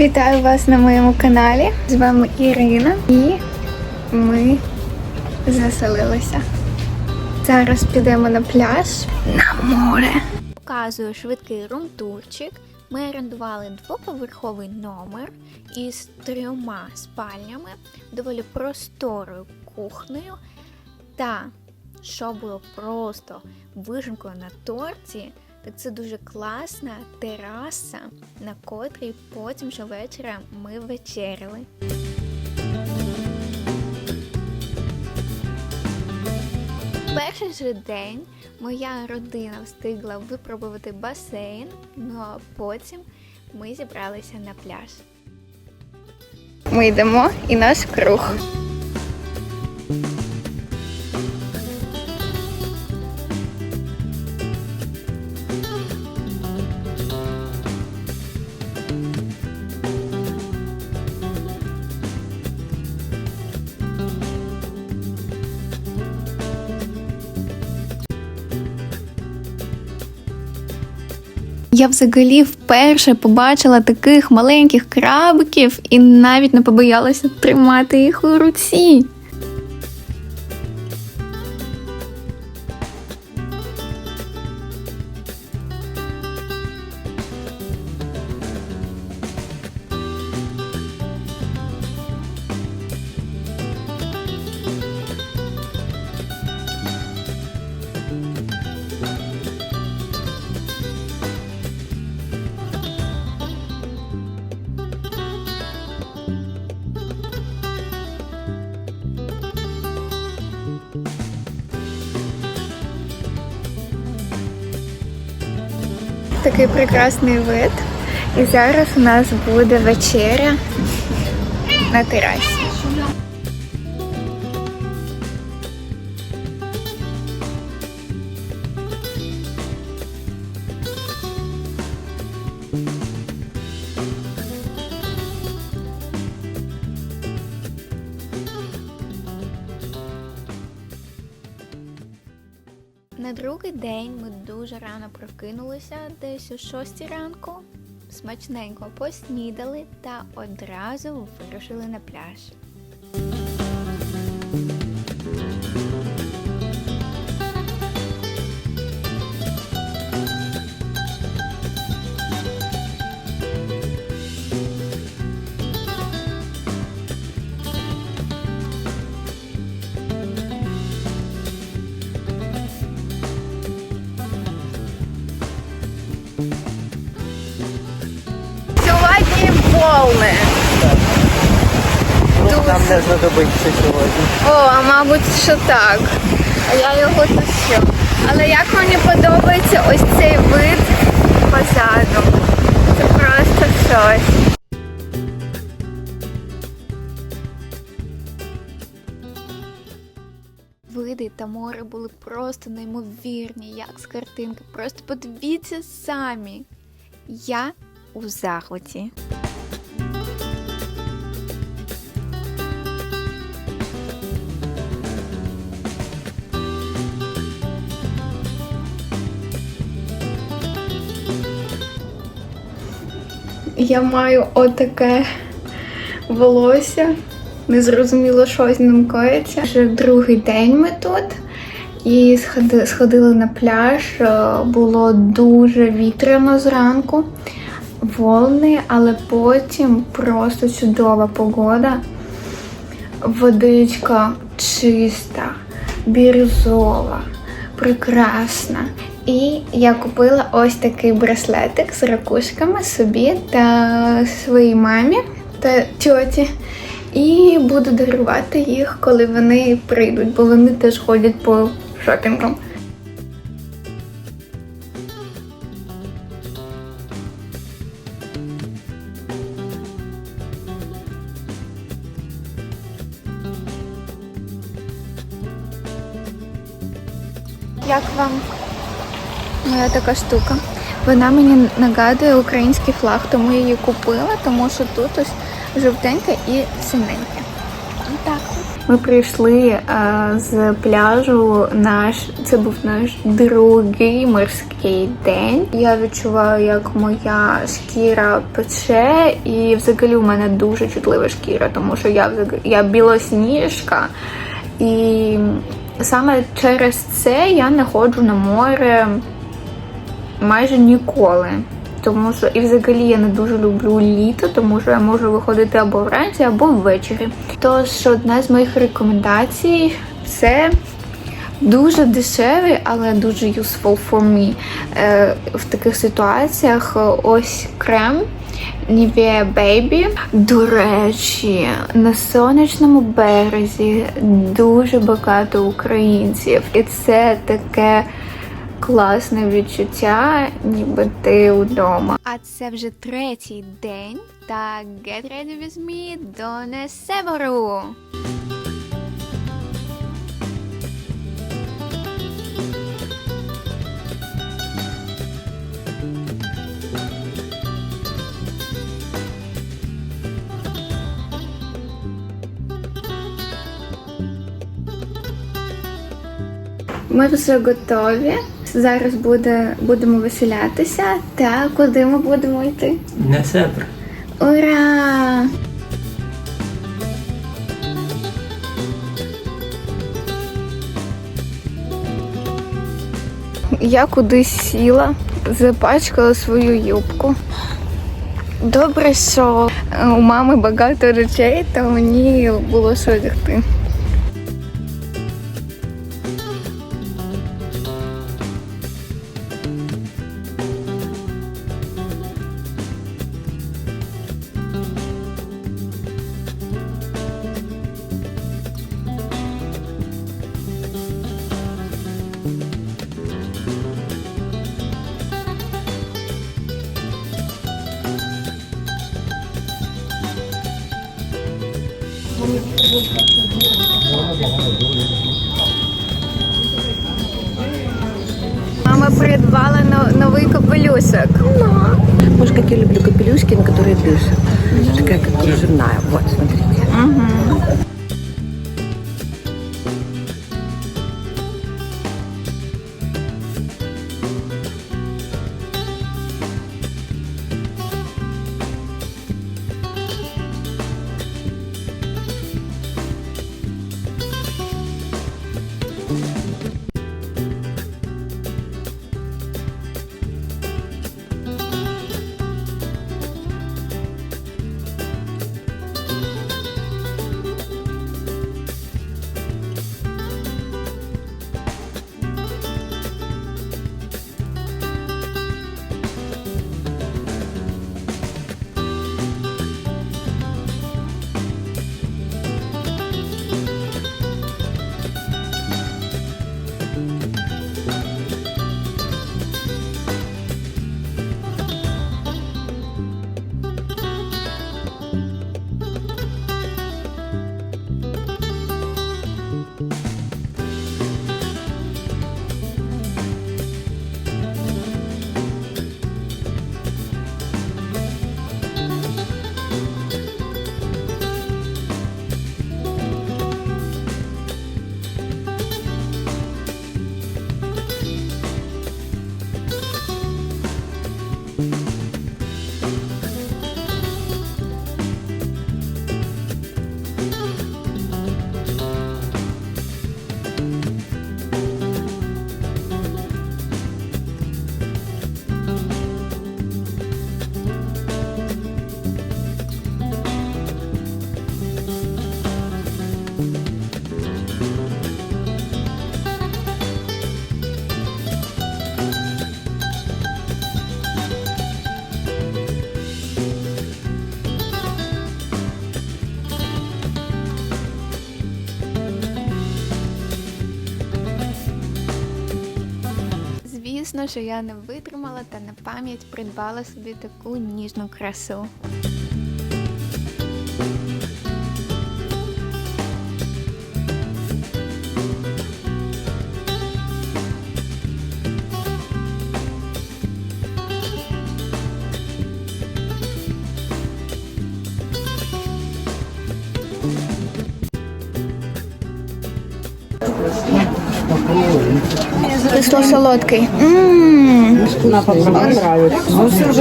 Вітаю вас на моєму каналі. З вами Ірина і ми заселилися. Зараз підемо на пляж на море. Показую швидкий румтурчик. Ми орендували двоповерховий номер із трьома спальнями, доволі просторою кухнею. Та що було просто вишенкою на торті, так це дуже класна тераса, на котрій потім же вечора ми вечеряли. Перший же день моя родина встигла випробувати басейн, ну а потім ми зібралися на пляж. Ми йдемо і наш круг. Я взагалі вперше побачила таких маленьких крабиків і навіть не побоялася тримати їх у руці. Такий прекрасний вид. І зараз у нас буде вечеря на терасі. На другий день ми дуже рано прокинулися, десь о 6 ранку. Смачненько поснідали та одразу вирушили на пляж. Не знадобиться сьогодні. О, а мабуть, що так. А я його тащу. Але як мені подобається ось цей вид позаду. Це просто щось. Види та море були просто неймовірні, як з картинки. Просто подивіться самі. Я у захваті. Я маю отаке волосся. Не зрозуміло, що з ним коїться. Вже другий день ми тут. І сходили на пляж. Е, Було дуже вітряно зранку. Волни, але потім просто чудова погода. Водичка чиста, бірюзова, прекрасна. І я купила ось такий браслетик з ракушками собі та своїй мамі та тьоті. І буду дарувати їх, коли вони прийдуть, бо вони теж ходять по шопінгу. Як вам моя така штука? Вона мені нагадує український флаг, тому я її купила, тому що тут ось жовтеньке і синеньке. Так. Ми прийшли е, з пляжу. Наш це був наш другий морський день. Я відчуваю, як моя шкіра пече, і взагалі у мене дуже чутлива шкіра, тому що я я білосніжка. І саме через це я не ходжу на море майже ніколи. Тому що і взагалі я не дуже люблю літо, тому що я можу виходити або вранці, або ввечері. Тож одна з моїх рекомендацій це дуже дешевий, але дуже useful for me. Е, в таких ситуаціях ось крем. Nivea Baby. До речі, на сонячному березі дуже багато українців, і це таке класне відчуття, ніби ти вдома. А це вже третій день. Та get ready with me до Несебору. Ми вже готові. Зараз буде, будемо веселятися. Та куди ми будемо йти? Не сепр. Ура! Я кудись сіла, запачкала свою юбку. Добре, що у мами багато речей, то мені було що одягти. Мама придбала но- новий капелюсик. Может, как я люблю капелюшки, на которые дышат. Такая как кружевная. Вот, смотрите. Звісно, що я не витримала та на пам'ять придбала собі таку ніжну красу. Yeah. Кисло-солодкий. На м-м. понравится. Ну, все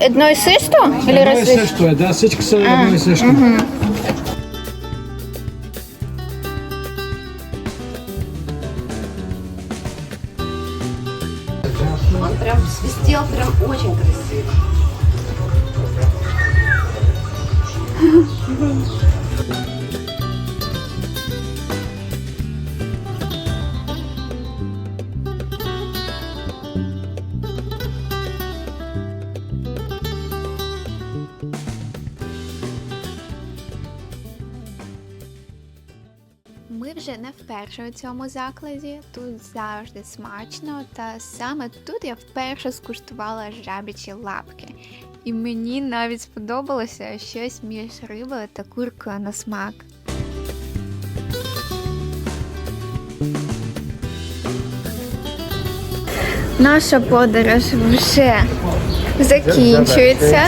одной систу? Или разве различные? да, сычка с одной а, сышкой. Он прям свистел, прям очень красиво. вже не вперше у цьому закладі. Тут завжди смачно, та саме тут я вперше скуштувала жабічі лапки. І мені навіть сподобалося щось між рибою та куркою на смак. Наша подорож вже закінчується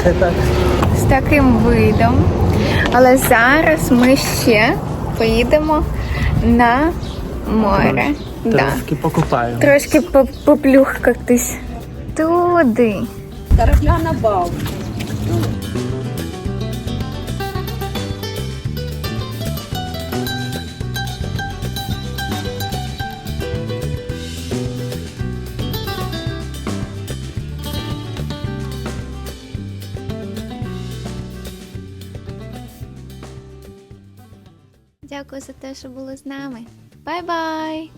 з таким видом. Але зараз ми ще поїдемо на море. Да. Трошки покупаю. Трошки по- поплюхкатись туди. Корабля на бал. За те, що були з нами. Бай-бай!